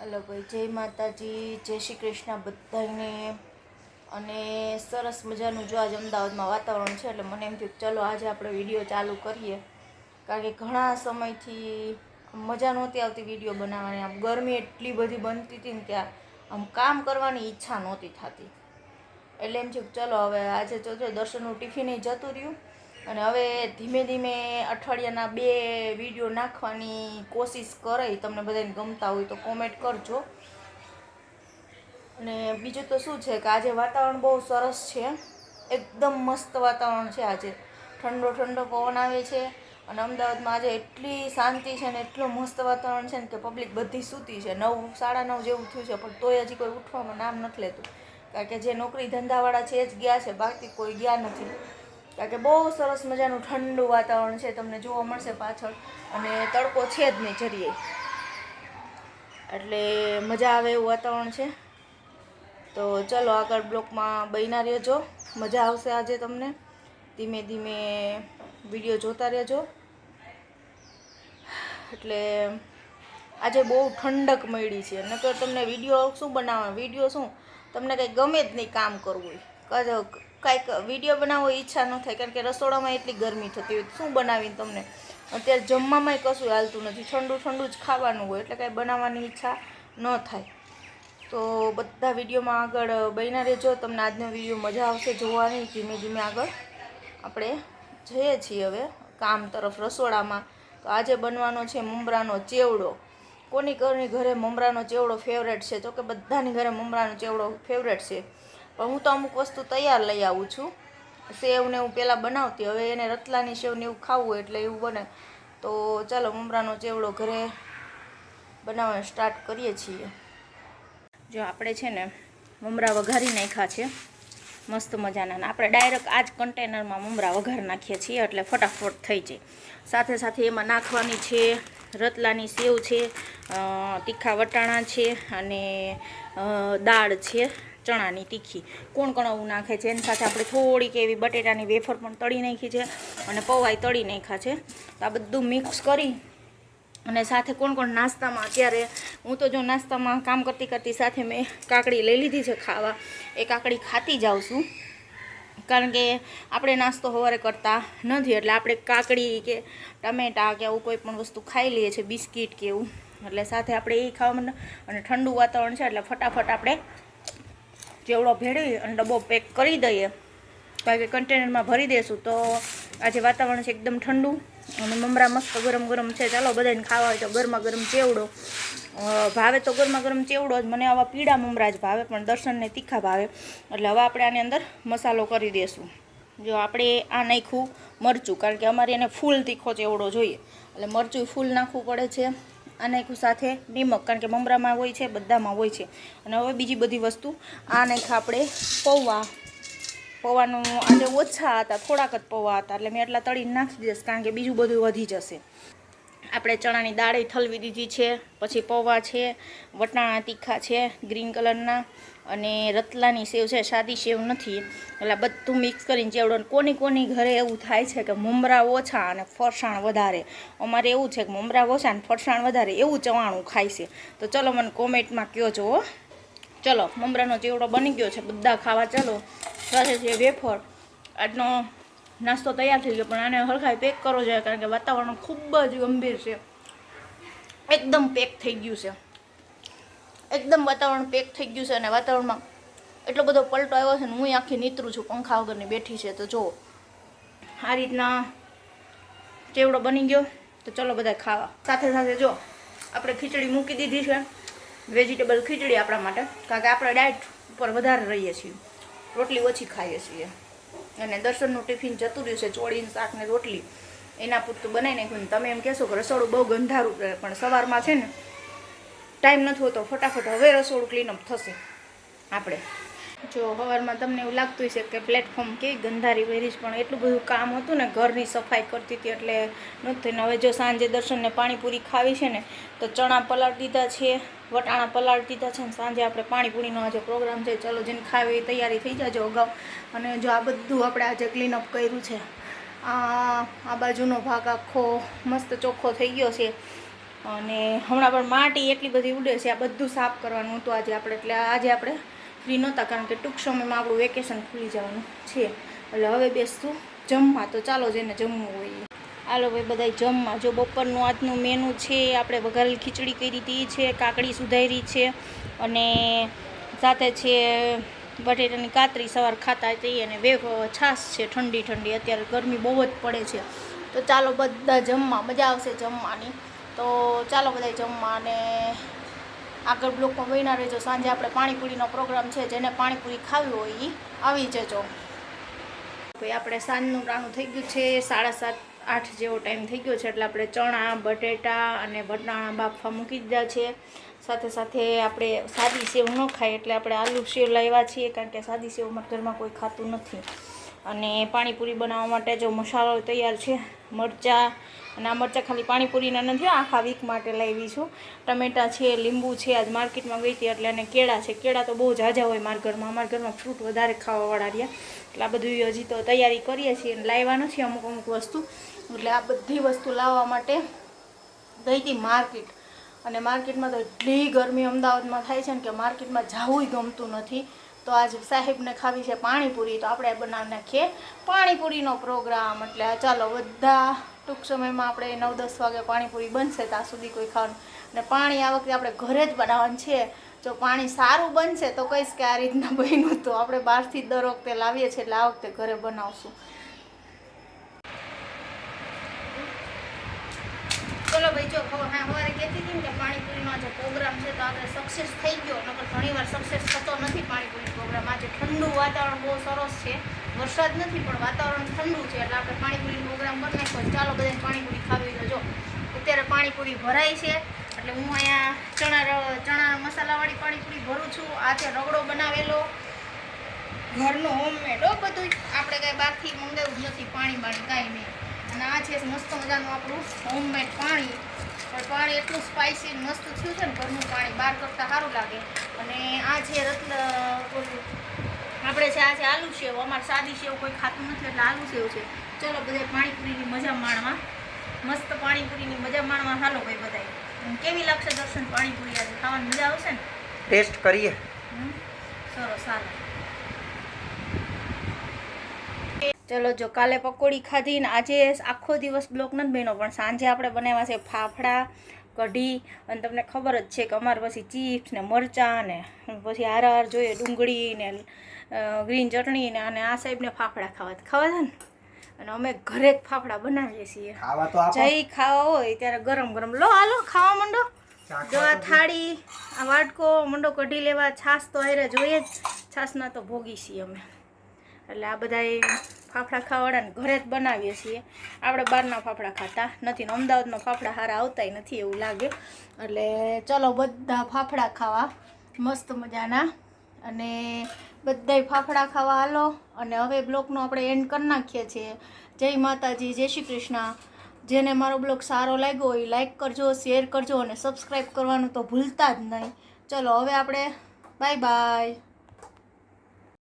Hello ભાઈ, જય માતાજી, જય શ્રી કૃષ્ણ બધાને. અને સરસ મજાનું જો આજે અમદાવાદમાં વાતાવરણ છે, એટલે મને એમ થયું ચલો આજે આપણે વીડિયો ચાલુ કરીએ. કારણ કે ઘણા સમયથી મજા નહોતી આવતી વીડિયો બનાવવાની. આમ ગરમી એટલી બધી બનતી હતી ને ત્યાં આમ કામ કરવાની ઈચ્છા નહોતી થતી. એટલે એમ થયું ચલો હવે આજે જો દર્શનનું ટિફિન જતું રહ્યું. અને હવે ધીમે ધીમે અઠવાડિયાના બે વીડિયો નાખવાની કોશિશ કરે તમને બધાને ગમતા હોય તો કોમેન્ટ કરજો. અને બીજું તો શું છે કે આજે વાતાવરણ બહુ સરસ છે. એકદમ મસ્ત વાતાવરણ છે આજે. ઠંડો ઠંડો પવન આવે છે અને અમદાવાદમાં આજે એટલી શાંતિ છે ને એટલું મસ્ત વાતાવરણ છે ને કે પબ્લિક બધી સૂતી છે. નવ, સાડા નવ જેવું થયું છે, પણ તોય હજી કોઈ ઉઠવામાં નામ નથી લેતું. કારણ કે જે નોકરી ધંધાવાળા છે જ ગયા છે, બાકી કોઈ ગયા નથી. કારણ કે બહુ સરસ મજાનું ઠંડુ વાતાવરણ છે, તમને જોવા મળશે પાછળ. અને તડકો છે જ નહીં જરીએ એટલે મજા આવે એવું વાતાવરણ છે. તો ચલો આગળ બ્લોકમાં બન્યા રહેજો. મજા આવશે આજે તમને. ધીમે ધીમે વીડિયો જોતા રહેજો. એટલે આજે બહુ ઠંડક મળી છે. નકર તમને વીડિયો શું બનાવવા? વીડિયો શું? તમને કંઈ ગમે જ નહીં કામ કરવું હોય. કાંઈક વીડિયો બનાવવો ઈચ્છા ન થાય, કારણ કે રસોડામાં એટલી ગરમી થતી હોય શું બનાવીને તમને? અત્યારે જમવામાં કશું હાલતું નથી, ઠંડુ ઠંડુ જ ખાવાનું હોય, એટલે કાંઈ બનાવવાની ઈચ્છા ન થાય. તો બધા વિડીયોમાં આગળ બન્યા રહેજો, તમને આજનો વીડિયો મજા આવશે જોવાની, ધીમે ધીમે આગળ આપણે જઈએ છીએ હવે કામ તરફ રસોડામાં. તો આજે બનવાનો છે મમરાનો ચેવડો. કોની કોની ઘરે મમરાનો ચેવડો ફેવરેટ છે? જોકે બધાની ઘરે મમરાનો ચેવડો ફેવરેટ છે. પણ હું તો અમુક વસ્તુ તૈયાર લઈ આવું છું. સેવને હું પહેલાં બનાવતી, હવે એને રતલાની સેવને એવું ખાવું એટલે એવું બને. તો ચાલો મમરાનો ચેવડો ઘરે બનાવવાનું સ્ટાર્ટ કરીએ છીએ. જો આપણે છે ને મમરા વઘારી નાખ્યા છે. મસ્ત મજાના. આપણે ડાયરેક્ટ આ જ કન્ટેનરમાં મમરા વઘાર નાખીએ છીએ એટલે ફટાફટ થઈ જાય. સાથે સાથે એમાં નાખવાની છે રતલાની સેવ છે તીખા વટાણા છે અને દાળ છે. ચણાની તીખી. કોણ કોણ આવું નાખે છે? એની સાથે આપણે થોડીક એવી બટેટાની વેફર પણ તળી નાખી છે અને પૌવાઈ તળી નાખ્યા છે. તો આ બધું મિક્સ કરી અને સાથે કોણ કોણ નાસ્તામાં અત્યારે હું તો જો નાસ્તામાં કામ કરતી કરતી સાથે મેં કાકડી લઈ લીધી છે ખાવા. એ કાકડી ખાતી જાઉં છું. કારણ કે આપણે નાસ્તો સવારે કરતા નથી. એટલે આપણે કાકડી કે ટમેટા કે આવું કોઈ પણ વસ્તુ ખાઈ લઈએ છીએ, બિસ્કિટ કે એવું. એટલે સાથે આપણે એ ખાવા અને ઠંડુ વાતાવરણ છે, એટલે ફટાફટ આપણે ચેવડો ભેળવી અને ડબ્બો પેક કરી દઈએ. કારણ કે કન્ટેનરમાં ભરી દઈશું તો આજે વાતાવરણ છે એકદમ ઠંડુ. અને મમરા મસ્ત ગરમ ગરમ છે. ચાલો બધાને ખાવા હોય તો ગરમા ગરમ ચેવડો. ભાવે તો ગરમા ગરમ ચેવડો જ. મને આવા પીળા મમરા જ ભાવે, પણ દર્શનને તીખા ભાવે. એટલે હવે આપણે આની અંદર મસાલો કરી દઈશું જો આપણે આ નાખ્યું મરચું, કારણ કે અમારે એને ફૂલ તીખો ચેવડો જોઈએ. એટલે મરચું ફૂલ નાખવું પડે છે. આ નાખ્યું સાથે નિમક, કારણ કે મમરામાં હોય છે, બધામાં હોય છે. અને હવે બીજી બધી વસ્તુ, આ નાખ્યા આપણે પૌવા, પૌવાનું આજે ઓછા હતા, થોડાક જ પૌવા હતા, એટલે મેં એટલા તળીને નાખી દઈશ કારણ કે બીજું બધું વધી જશે. આપણે ચણાની દાળ થલવી દીધી છે, પછી પૌવા છે, વટાણા તીખા છે, ગ્રીન કલરના અને રતલાની સેવ છે, સાદી સેવ નથી. એટલે બધું મિક્સ કરીને ચેવડો કોની કોની ઘરે એવું થાય છે કે મમરા ઓછા અને ફરસાણ વધારે. અમારે એવું છે કે મમરા ઓછા અને ફરસાણ વધારે એવું ચવાણું ખાય છે. તો ચલો મને કોમેન્ટમાં કહો છો ચલો, મમરાનો ચેવડો બની ગયો છે, બધા ખાવા ચલો. સાથે છે વેફર. આજનો નાસ્તો તૈયાર થઈ ગયો, પણ આને હરખાઈ પેક કરવો જોઈએ, કારણ કે વાતાવરણ ખૂબ જ ગંભીર છે. એકદમ પેક થઈ ગયું છે. એકદમ વાતાવરણ પેક થઈ ગયું છે અને વાતાવરણમાં એટલો બધો પલટો આવ્યો છે ને હું આખી નીતરું છું, પંખા વગરની બેઠી છે. તો જો આ રીતના ચેવડો બની ગયો. તો ચલો બધા ખાવા. સાથે સાથે જો આપણે ખીચડી મૂકી દીધી છે. વેજીટેબલ ખીચડી આપણા માટે, કારણ કે આપણે ડાયટ ઉપર વધારે રહીએ છીએ. રોટલી ઓછી ખાઈએ છીએ. અને દર્શનનું ટિફિન જતું રહ્યું છે ચોળીને શાક ને રોટલી. એના પૂરતું બનાવી નાખ્યું તમે એમ કહેશો કે રસોડું બહુ ગંધારું પણ સવારમાં છે ને, ટાઈમ નથી હોતો, ફટાફટ હવે રસોડું ક્લીનઅપ થશે. આપણે જો સવારમાં તમને એવું લાગતું હશે કે પ્લેટફોર્મ કે ગંધારી પહેરીશ પણ એટલું બધું કામ હતું ને, ઘરની સફાઈ કરતી હતી એટલે નથી હવે જો સાંજે દર્શનને પાણીપુરી ખાવી છે ને, તો ચણા પલાળ દીધા છે, વટાણા પલાળ દીધા છે ને, સાંજે આપણે પાણીપુરીનો આજે પ્રોગ્રામ છે. ચલો જેને ખાવી તૈયારી થઈ જાજો અગાઉ. અને જો આ બધું આપણે આજે ક્લીનઅપ કર્યું છે, આ આ બાજુનો ભાગ આખો મસ્ત ચોખ્ખો થઈ ગયો છે. અને હમણાં પણ માટી એટલી બધી ઉડે છે, આ બધું સાફ કરવાનું હતું આજે આપણે, એટલે આજે આપણે ફ્રી નહોતા કારણ કે ટૂંક સમયમાં આપણું વેકેશન ખુલી જવાનું છે. એટલે હવે બેસતું જમવા તો ચાલો જઈને જમવું હોય. હાલો ભાઈ બધા જમવા. જો બપોરનું આજનું મેનુ છે, આપણે વઘારેલી ખીચડી કરી હતી છે, કાકડી સુધારી છે અને સાથે છે બટેટાની કાતરી સવાર ખાતા હતી અને વેગ છાશ છે ઠંડી ઠંડી. અત્યારે ગરમી બહુ જ પડે છે. તો ચાલો બધા જમવા. મજા આવશે જમવાની. તો ચાલો બધા જમવા અને આગળ બ્લોકમાં બન્યા રહેજો. સાંજે આપણે પાણીપુરીનો પ્રોગ્રામ છે, જેને પાણીપુરી ખાવી હોય એ આવી જજો. ભાઈ આપણે સાંજનું રાણું થઈ ગયું છે, સાડા સાત, આઠ જેવો ટાઈમ થઈ ગયો છે, એટલે આપણે ચણા, બટેટા અને વટાણા બાફવા મૂકી દીધા છે. સાથે સાથે આપણે સાદી સેવ ન ખાય, એટલે આપણે આલુ સેવ લાવ્યા છીએ, કારણ કે સાદી સેવ અમારા ઘરમાં કોઈ ખાતું નથી. અને પાણીપુરી બનાવવા માટે જો મસાલો તૈયાર છે, મરચાં અને આ મરચાં ખાલી પાણીપુરીના નથી આખા વીક માટે લાવી છું. ટમેટા છે, લીંબુ છે, આજ માર્કેટમાં ગઈ હતી એટલે અને કેળા છે. કેળા તો બહુ ઝાઝા હોય મારા ઘરમાં. અમારા ઘરમાં ફ્રૂટ વધારે ખાવાવાળા રહ્યા. એટલે આ બધું હજી તો તૈયારી કરીએ છીએ અને લાવ્યા નથી અમુક અમુક વસ્તુ. એટલે આ બધી વસ્તુ લાવવા માટે ગઈ હતી માર્કેટ. અને માર્કેટમાં તો એટલી ગરમી અમદાવાદમાં થાય છે ને કે માર્કેટમાં જવું ગમતું નથી. તો આજ સાહેબને ખાવી છે પાણીપુરી, તો આપણે બનાવી નાખીએ પાણીપુરીનો પ્રોગ્રામ. એટલે ચાલો બધા ટૂંક સમયમાં આપણે નવ દસ વાગે પાણીપુરી બનશે ત્યાં સુધી કોઈ ખાવાનું. અને પાણી આ વખતે આપણે ઘરે જ બનાવવાનું છે. જો પાણી સારું બનશે તો કહીશ કે આ રીતના બન્યું તો આપણે બહારથી દર વખતે લાવીએ છીએ, એટલે આ વખતે ઘરે બનાવશું. ચલો ભાઈ, જો ખબર, હા પાણીપુરીનો જે પ્રોગ્રામ છે તો આપણે સક્સેસ થઈ ગયો. નકર ઘણીવાર સક્સેસ થતો નથી પાણીપુરી પ્રોગ્રામ આજે ઠંડુ વાતાવરણ બહુ સરસ છે. વરસાદ નથી, પણ વાતાવરણ ઠંડુ છે. એટલે આપણે પાણીપુરી પ્રોગ્રામ કરી નાખ્યો ચાલો બધાને પાણીપુરી ખાવી તો જો. અત્યારે પાણીપુરી ભરાય છે. એટલે હું અહીંયા ચણા ચણા મસાલાવાળી પાણીપુરી ભરું છું. આ છે રગડો બનાવેલો. ઘરનું હોમમેડ હો બધું આપણે કાંઈ બહારથી મંગાવ્યું નથી. પાણી બાણી કાંઈ નહીં. અને આ છે મસ્ત મજાનું આપણું હોમમેડ પાણી. પણ પાણી એટલું સ્પાઇસી મસ્ત થયું છે ને ઘરનું પાણી બહાર કરતાં સારું લાગે. અને આ છે રત્ન આપણે છે આ છે આલુ સેવ અમારે સાદી સેવ કોઈ ખાતું નથી એટલે આલુ સેવ છે. ચલો બધા પાણીપુરીની મજા માણવા. મસ્ત પાણીપુરીની મજા માણવા. હાલો ભાઈ બધાય. કેવી લાગશે દર્શન પાણીપુરી આજે? ખાવાની મજા આવશે ને? ટેસ્ટ કરીએ? સરસ ચાલો ચલો જો કાલે પકોડી ખાધી ને આજે આખો દિવસ બ્લોક નથી બન્યો પણ સાંજે આપણે બનાવ્યા છે ફાફડા કઢી અને તમને ખબર જ છે કે અમારે પછી ચિપ્સ ને મરચાં ને પછી હાર જોઈએ ડુંગળી ને ગ્રીન ચટણી ને અને આ સાહેબને ફાફડા ખાવા ખાવા છે ને? અને અમે ઘરે જ ફાફડા બનાવીએ છીએ. જઈ ખાવા હોય ત્યારે ગરમ ગરમ. લો હાલો ખાવા માંડો. જો આ થાળી આ વાટકો મંડો કઢી લેવા છાશ તો હારે જોઈએ જ. છાશના તો ભોગી છીએ અમે. એટલે આ બધા ફાફડા ખાવાડાને ઘરે જ બનાવીએ છીએ. આપણે બહારના ફાફડા ખાતા નથી ને અમદાવાદમાં ફાફડા સારા આવતાય નથી એવું લાગે. એટલે ચલો બધા ફાફડા ખાવા. મસ્ત મજાના. અને બધાય ફાફડા ખાવા હાલો. અને હવે બ્લોગનો આપણે એન્ડ કરી નાખીએ છીએ. જય માતાજી, જય શ્રી કૃષ્ણ. જેને મારો બ્લોગ સારો લાગ્યો હોય લાઈક કરજો શેર કરજો અને સબસ્ક્રાઈબ કરવાનું તો ભૂલતા જ નહીં. ચલો હવે આપણે બાય બાય